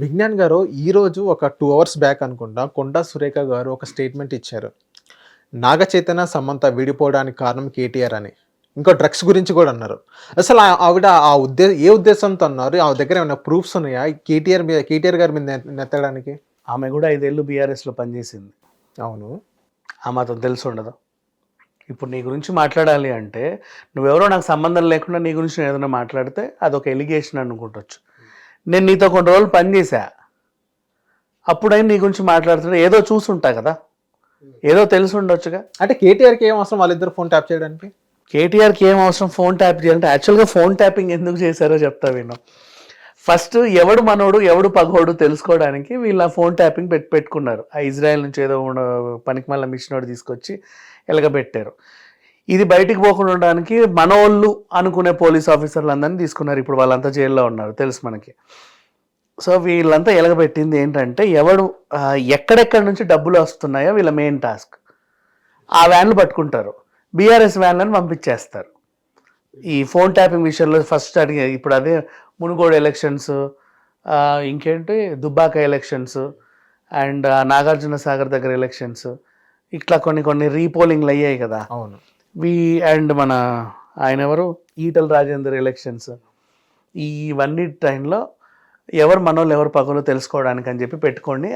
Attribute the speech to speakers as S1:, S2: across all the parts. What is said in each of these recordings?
S1: విజ్ఞాన్ గారు ఈరోజు ఒక టూ అవర్స్ బ్యాక్ అనుకుంటా కొండా సురేఖ గారు ఒక స్టేట్మెంట్ ఇచ్చారు. నాగ చైతన్య సమంత విడిపోవడానికి కారణం కేటీఆర్ అని. ఇంకో డ్రగ్స్ గురించి కూడా అన్నారు. అసలు ఆవిడ ఆ ఉద్దే ఏ ఉద్దేశంతో అన్నారు? ఆ దగ్గర ఏమైనా ప్రూఫ్స్ ఉన్నాయా? కేటీఆర్ మీద కేటీఆర్ గారి మీద నెత్తడానికి?
S2: ఆమె కూడా ఐదేళ్ళు బీఆర్ఎస్లో పనిచేసింది.
S1: అవును.
S2: ఆ మాత్రం తెలిసి ఉండదు. ఇప్పుడు నీ గురించి మాట్లాడాలి అంటే నువ్వెవరో నాకు సంబంధం లేకుండా నీ గురించి నేను ఏదైనా మాట్లాడితే అదొక ఎలిగేషన్ అనుకుంటొచ్చు. నేను నీతో కొన్ని రోజులు పనిచేసా అప్పుడైనా నీ గురించి మాట్లాడుతుంటే ఏదో చూసుంటా కదా. ఏదో తెలిసి ఉండొచ్చుగా.
S1: అంటే కేటీఆర్కి ఏం అవసరం వాళ్ళిద్దరు ఫోన్ ట్యాప్ చేయడానికి?
S2: కేటీఆర్కి ఏం అవసరం ఫోన్ ట్యాప్ చేయాలంటే యాక్చువల్గా ఫోన్ ట్యాపింగ్ ఎందుకు చేశారో చెప్తా విను. ఫస్ట్ ఎవడు మనోడు ఎవడు పగోడు తెలుసుకోవడానికి వీళ్ళ ఫోన్ ట్యాపింగ్ పెట్టి పెట్టుకున్నారు. ఆ ఇజ్రాయెల్ నుంచి ఏదో పనికి మళ్ళీ మిషన్ ఒకటి తీసుకొచ్చి ఎలగబెట్టారు. ఇది బయటికి పోకుండా ఉండడానికి మనోళ్ళు అనుకునే పోలీస్ ఆఫీసర్లు అందరినీ తీసుకున్నారు. ఇప్పుడు వాళ్ళంతా జైల్లో ఉన్నారు. తెలుసు మనకి. సో వీళ్ళంతా ఎలగబెట్టింది ఏంటంటే ఎవడు ఎక్కడెక్కడి నుంచి డబ్బులు వస్తున్నాయో వీళ్ళ మెయిన్ టాస్క్. ఆ వ్యాన్లు పట్టుకుంటారు. బీఆర్ఎస్ వ్యాన్లను పంపించేస్తారు. ఈ ఫోన్ ట్యాపింగ్ విషయంలో ఫస్ట్ అడిగే ఇప్పుడు అదే మునుగోడు ఎలక్షన్స్ ఇంకేంటి? దుబ్బాక ఎలక్షన్స్ అండ్ నాగార్జున సాగర్ దగ్గర ఎలక్షన్స్. ఇట్లా కొన్ని కొన్ని రీపోలింగ్లు అయ్యాయి కదా.
S1: అవును.
S2: వి అండ్ మన ఆయన ఎవరు? ఈటల రాజేందర్ ఎలక్షన్స్ ఇవన్నీ టైంలో ఎవరు మనోళ్ళు ఎవరు పగలో తెలుసుకోవడానికి అని చెప్పి పెట్టుకోండి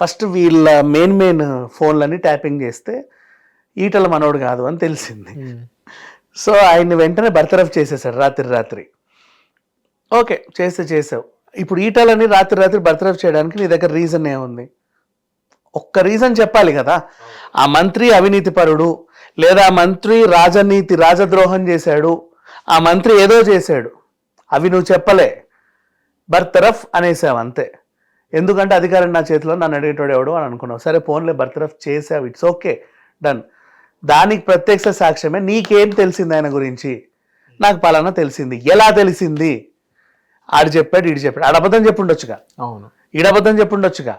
S2: ఫస్ట్ వీళ్ళ మెయిన్ మెయిన్ ఫోన్లన్నీ ట్యాపింగ్ చేస్తే ఈటల మనోడు కాదు అని తెలిసింది. సో ఆయన్ని వెంటనే బర్తరఫ్ చేసేసాడు రాత్రి రాత్రి. ఓకే చేస్తే చేసావు. ఇప్పుడు ఈటలని రాత్రి రాత్రి బర్తరఫ్ చేయడానికి నీ దగ్గర రీజన్ ఏముంది ఒక్క రీజన్ చెప్పాలి కదా. ఆ మంత్రి అవినీతి పరుడు లేదా మంత్రి రాజనీతి రాజద్రోహం చేశాడు ఆ మంత్రి ఏదో చేశాడు అవి నువ్వు చెప్పలే. బర్తరఫ్ అనేసావు అంతే. ఎందుకంటే అధికారం నా చేతిలో నన్ను అడిగేటోడు ఎవడు అని అనుకున్నావు. సరే ఫోన్లే బర్తరఫ్ చేసావు ఇట్స్ ఓకే డన్. దానికి ప్రత్యక్ష సాక్ష్యమే నీకేం తెలిసింది ఆయన గురించి? నాకు పలానా తెలిసింది. ఎలా తెలిసింది? ఆడు చెప్పాడు ఈడు చెప్పాడు. ఆడ అబద్ధం చెప్పుండొచ్చుగా.
S1: అవును.
S2: ఈడ అబద్ధం చెప్పుండొచ్చుగా.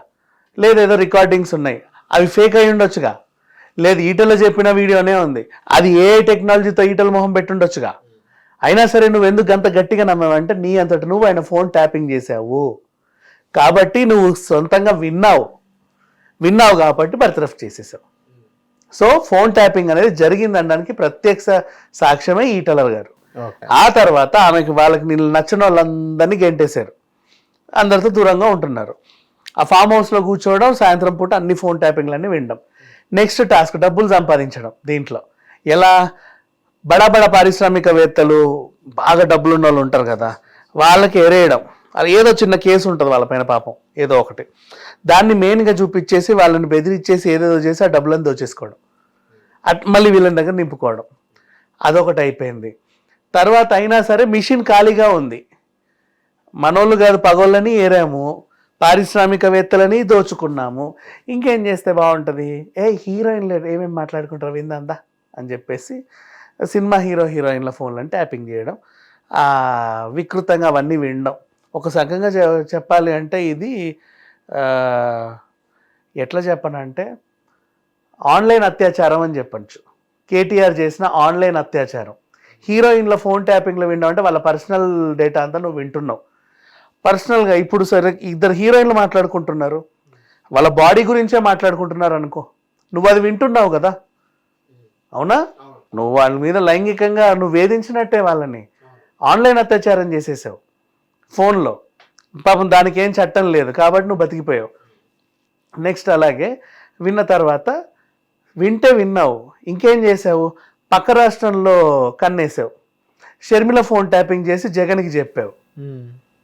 S2: లేదు ఏదో రికార్డింగ్స్ ఉన్నాయి. అవి ఫేక్ అయి ఉండొచ్చుగా లేదు ఈటలో చెప్పిన వీడియోనే ఉంది. అది ఏ టెక్నాలజీతో ఈటల మొహం పెట్టుండొచ్చుగా? అయినా సరే నువ్వు ఎందుకు అంత గట్టిగా నమ్మావంటే నీ అంతటి నువ్వు ఆయన ఫోన్ ట్యాపింగ్ చేసావు కాబట్టి నువ్వు సొంతంగా విన్నావు. విన్నావు కాబట్టి బర్తరఫ్ చేసేసావు. సో ఫోన్ ట్యాపింగ్ అనేది జరిగింది అనడానికి ప్రత్యక్ష సాక్ష్యమే ఈటలర్ గారు. ఆ తర్వాత ఆమెకి వాళ్ళకి నీళ్ళు నచ్చిన వాళ్ళందరినీ గెంటేశారు. అందరితో దూరంగా ఉంటున్నారు. ఆ ఫామ్ హౌస్లో కూర్చోవడం సాయంత్రం పూట అన్ని ఫోన్ ట్యాపింగ్లన్నీ వినడం. నెక్స్ట్ టాస్క్ డబ్బులు సంపాదించడం దీంట్లో. ఎలా? బడా బడా పారిశ్రామికవేత్తలు బాగా డబ్బులున్న వాళ్ళు ఉంటారు కదా వాళ్ళకి ఎరేయడం. అది ఏదో చిన్న కేసు ఉంటుంది వాళ్ళపైన పాపం ఏదో ఒకటి. దాన్ని మెయిన్గా చూపించేసి వాళ్ళని బెదిరించేసి ఏదేదో చేసి ఆ డబ్బులను దోచేసుకోవడం. అట్ మళ్ళీ వీళ్ళని దగ్గర నింపుకోవడం. అదొకటి అయిపోయింది. తర్వాత అయినా సరే మిషన్ ఖాళీగా ఉంది. మనోళ్ళు కాదు పగోళ్ళని ఏరాము. పారిశ్రామికవేత్తలని దోచుకున్నాము. ఇంకేం చేస్తే బాగుంటుంది? ఏ హీరోయిన్లు ఏమేమి మాట్లాడుకుంటారు విందందా అని చెప్పేసి సినిమా హీరో హీరోయిన్ల ఫోన్లను ట్యాపింగ్ చేయడం. వికృతంగా అవన్నీ వినడం. ఒక సంఘంగా చె- చెప్పాలి అంటే ఇది ఎట్లా చెప్పనంటే ఆన్లైన్ అత్యాచారం అని చెప్పచ్చు. కేటీఆర్ చేసిన ఆన్లైన్ అత్యాచారం. హీరోయిన్ల ఫోన్ ట్యాపింగ్లో వినడం అంటే వాళ్ళ పర్సనల్ డేటా అంతా నువ్వు వింటున్నావు. పర్సనల్గా ఇప్పుడు సరే ఇద్దరు హీరోయిన్లు మాట్లాడుకుంటున్నారు. వాళ్ళ బాడీ గురించే మాట్లాడుకుంటున్నారు అనుకో. నువ్వు అది వింటున్నావు కదా? అవునా? నువ్వు వాళ్ళ మీద లైంగికంగా నువ్వు వేధించినట్టే వాళ్ళని. ఆన్లైన్ అత్యాచారం చేసేసావు. ఫోన్లో. పాపం దానికి ఏం చట్టం లేదు కాబట్టి నువ్వు బతికిపోయావు. నెక్స్ట్ అలాగే విన్న తర్వాత వింటే విన్నావు. ఇంకేం చేసావు? పక్క రాష్ట్రంలో కన్నేసావు. షర్మిల ఫోన్ ట్యాపింగ్ చేసి జగన్కి చెప్పావు.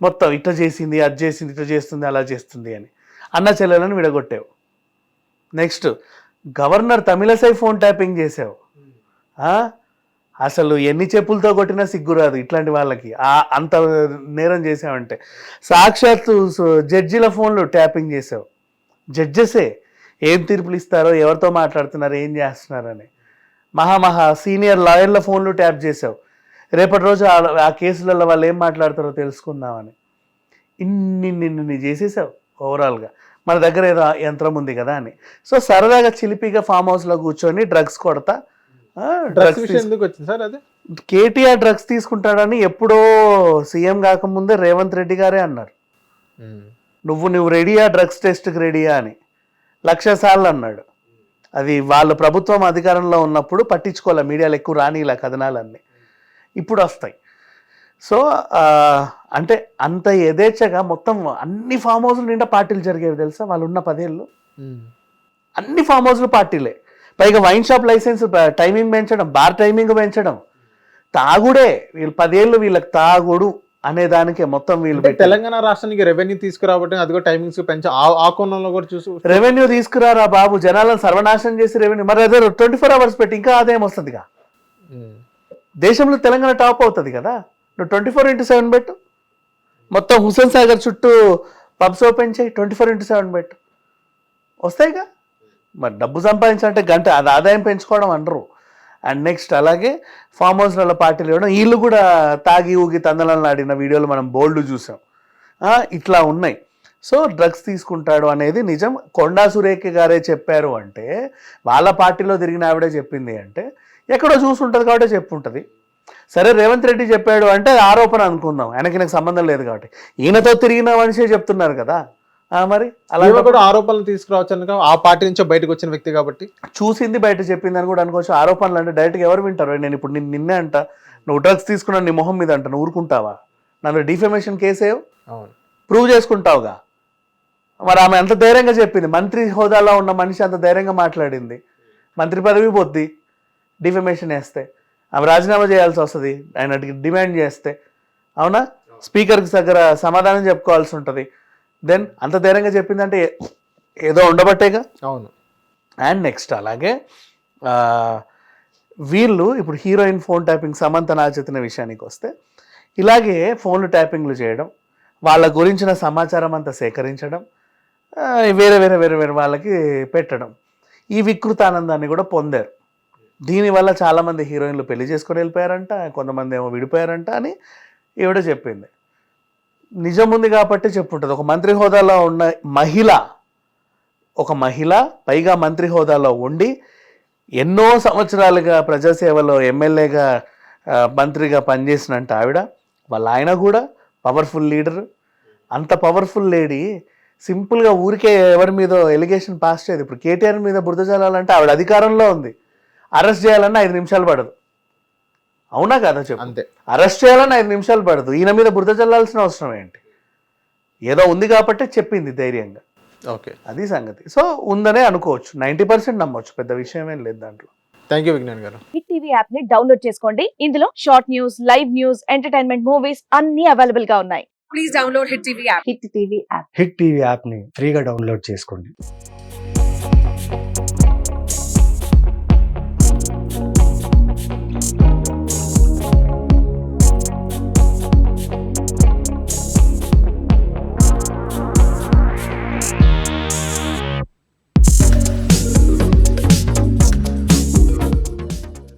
S2: మొత్తం ఇట్లా చేసింది అది చేసింది ఇట్లా చేస్తుంది అలా చేస్తుంది అని. అన్న చెల్లెలను విడగొట్టావు. Next governor Tamilisai phone tapping చేసావు. అసలు ఎన్ని చెప్పులతో కొట్టినా సిగ్గురాదు ఇట్లాంటి వాళ్ళకి. ఆ అంత నేరం చేసావంటే. సాక్షాత్తు జడ్జిల ఫోన్లు ట్యాపింగ్ చేసావు. జడ్జెసే ఏం తీర్పులు ఇస్తారో ఎవరితో మాట్లాడుతున్నారు ఏం చేస్తున్నారని మహా మహా సీనియర్ లాయర్ల ఫోన్లు ట్యాప్ చేసావు. రేపటి రోజు ఆ- కేసులలో వాళ్ళు ఏం మాట్లాడతారో తెలుసుకుందామని. ఇన్ని నిన్ను చేసేసావు ఓవరాల్గా. మన దగ్గర ఏదో యంత్రం ఉంది కదా అని. సో సరదాగా చిలిపిగా ఫామ్ హౌస్లో కూర్చొని డ్రగ్స్ కొడతా.
S1: డ్రగ్స్ ఎందుకు వచ్చింది సార్ అది?
S2: కేటీఆర్ డ్రగ్స్ తీసుకుంటాడని ఎప్పుడో సీఎం కాకముందే రేవంత్ రెడ్డి గారే అన్నారు. నువ్వు నువ్వు రెడీయా? డ్రగ్స్ టెస్ట్కి రెడీయా? అని. లక్ష సార్లు అన్నాడు. అది వాళ్ళ ప్రభుత్వం అధికారంలో ఉన్నప్పుడు పట్టించుకోలే. మీడియాలో ఎక్కువ రానిలా కథనాలన్నీ. ఇప్పుడు వస్తాయి సో అంటే అంత యథేచ్ఛగా మొత్తం అన్ని ఫామ్ హౌస్లు నిండా పార్టీలు జరిగేవి తెలుసా? వాళ్ళు ఉన్న పదేళ్ళు. అన్ని ఫామ్ హౌస్లు పార్టీలే. పైగా వైన్ షాప్ లైసెన్స్ టైమింగ్ పెంచడం బార్ టైమింగ్ పెంచడం. తాగుడే వీళ్ళు పదేళ్ళు వీళ్ళకి తాగుడు అనే దానికే మొత్తం వీళ్ళు
S1: తెలంగాణ రాష్ట్రానికి రెవెన్యూ తీసుకురావడం అది కూడా టైమింగ్స్ పెంచి ఆ- కోణంలో కూడా చూసి
S2: రెవెన్యూ తీసుకురారా బాబు? జనాలను సర్వనాశనం చేసి రెవెన్యూ మరి అదే ట్వంటీ ఫోర్ అవర్స్ పెట్టి ఇంకా ఆదాయం వస్తుందిగా. దేశంలో తెలంగాణ టాప్ అవుతుంది కదా. నువ్వు ట్వంటీ ఫోర్ ఇంటూ సెవెన్ పెట్టు. మొత్తం హుసేన్ సాగర్ చుట్టూ పబ్స్ ఓపెన్ చేయి ట్వంటీ ఫోర్ ఇంటూ సెవెన్ పెట్టు. వస్తాయిగా? మరి డబ్బు సంపాదించాలంటే గంట అది ఆదాయం పెంచుకోవడం అనరు. అండ్ నెక్స్ట్ అలాగే ఫామ్ హౌస్లలో పార్టీలు ఇవ్వడం వీళ్ళు కూడా తాగి ఊగి తందనాలను ఆడిన వీడియోలు మనం బోల్డ్ చూసాం. ఇట్లా ఉన్నాయి. సో డ్రగ్స్ తీసుకుంటాడు అనేది నిజం. కొండా సురేఖ గారే చెప్పారు అంటే వాళ్ళ పార్టీలో తిరిగిన ఆవిడే చెప్పింది అంటే ఎక్కడో చూసుంటుంది కాబట్టి చెప్పుంటుంది. సరే రేవంత్ రెడ్డి చెప్పాడు అంటే ఆరోపణ అనుకుందాం. ఆయనకి నాకు సంబంధం లేదు కాబట్టి. ఈయనతో తిరిగిన మనిషే చెప్తున్నారు కదా. మరి అలా
S1: కూడా ఆరోపణలు తీసుకురావచ్చు ఆ పార్టీ నుంచి బయటకు వచ్చిన వ్యక్తి కాబట్టి.
S2: చూసింది బయట చెప్పింది అని కూడా అనుకోవచ్చు. ఆరోపణలు అంటే డైరెక్ట్గా ఎవరు వింటారు? నేను ఇప్పుడు నిన్ను నిన్నే అంట నువ్వు డ్రగ్స్ తీసుకున్నావు నీ మొహం మీద అంట నువ్వు ఊరుకుంటావా? నన్ను డిఫెమేషన్ కేసేవు
S1: అవును.
S2: ప్రూవ్ చేసుకుంటావుగా? మరి ఆమె అంత ధైర్యంగా చెప్పింది. మంత్రి హోదాలో ఉన్న మనిషి అంత ధైర్యంగా మాట్లాడింది. మంత్రి పదవి పోద్ది. డిఫమేషన్ వేస్తే ఆమె రాజీనామా చేయాల్సి వస్తుంది ఆయన డిమాండ్ చేస్తే. అవునా? స్పీకర్కి దగ్గర సమాధానం చెప్పుకోవాల్సి ఉంటుంది. దెన్ అంత ధైర్యంగా చెప్పిందంటే ఏదో ఉండబట్టేగా?
S1: అవును.
S2: అండ్ నెక్స్ట్ అలాగే వీళ్ళు ఇప్పుడు హీరోయిన్ ఫోన్ ట్యాపింగ్ సమంత నాచెత్తిన విషయానికి వస్తే ఇలాగే ఫోన్లు ట్యాపింగ్లు చేయడం వాళ్ళ గురించిన సమాచారం అంతా సేకరించడం వేరే వేరే వేరే వేరే వాళ్ళకి పెట్టడం ఈ వికృతానందాన్ని కూడా పొందారు. దీనివల్ల చాలామంది హీరోయిన్లు పెళ్ళి చేసుకొని వెళ్ళిపోయారంట కొంతమంది ఏమో విడిపోయారంట అని ఈవిడ చెప్పింది. నిజం ఉంది కాబట్టి చెప్పుంటుంది. ఒక మంత్రి హోదాలో ఉన్న మహిళ ఒక మహిళ పైగా మంత్రి హోదాలో ఉండి ఎన్నో సంవత్సరాలుగా ప్రజాసేవలో ఎమ్మెల్యేగా మంత్రిగా పనిచేసినంట ఆవిడ. వాళ్ళ ఆయన కూడా పవర్ఫుల్ లీడర్. అంత పవర్ఫుల్ లేడీ. సింపుల్గా ఊరికే ఎవరి మీద ఎలిగేషన్ పాస్ చేయదు. ఇప్పుడు కేటీఆర్ మీద బురద చల్లాలంటే ఆవిడ అధికారంలో ఉంది. అరెస్ట్ చేయాలన్నా ఐదు నిమిషాలు పడదు. అవునా కదా చెప్పు?
S1: అంతే.
S2: అరెస్ట్ చేయాలని ఐదు నిమిషాలు పడదు. ఈయన మీద బురద చల్లాల్సిన అవసరం ఏంటి? ఏదో ఉంది కాబట్టి చెప్పింది ధైర్యంగా.
S1: ఓకే.
S2: అది సంగతి. సో ఉందనే అనుకోవచ్చు. నైంటీ పర్సెంట్ నమ్మొచ్చు. పెద్ద విషయం ఏం లేదు దాంట్లో.
S1: థ్యాంక్ యూ విజ్ఞాన్ గారు.
S3: హిట్ టీవీ యాప్ని డౌన్లోడ్ చేసుకోండి. ఇందులో short news live news entertainment movies అన్ని అవైలబుల్గా ఉన్నాయి.
S4: Please download Hit TV app.
S3: Hit TV app.
S5: Hit TV యాప్ని ఫ్రీగా డౌన్లోడ్ చేసుకోండి.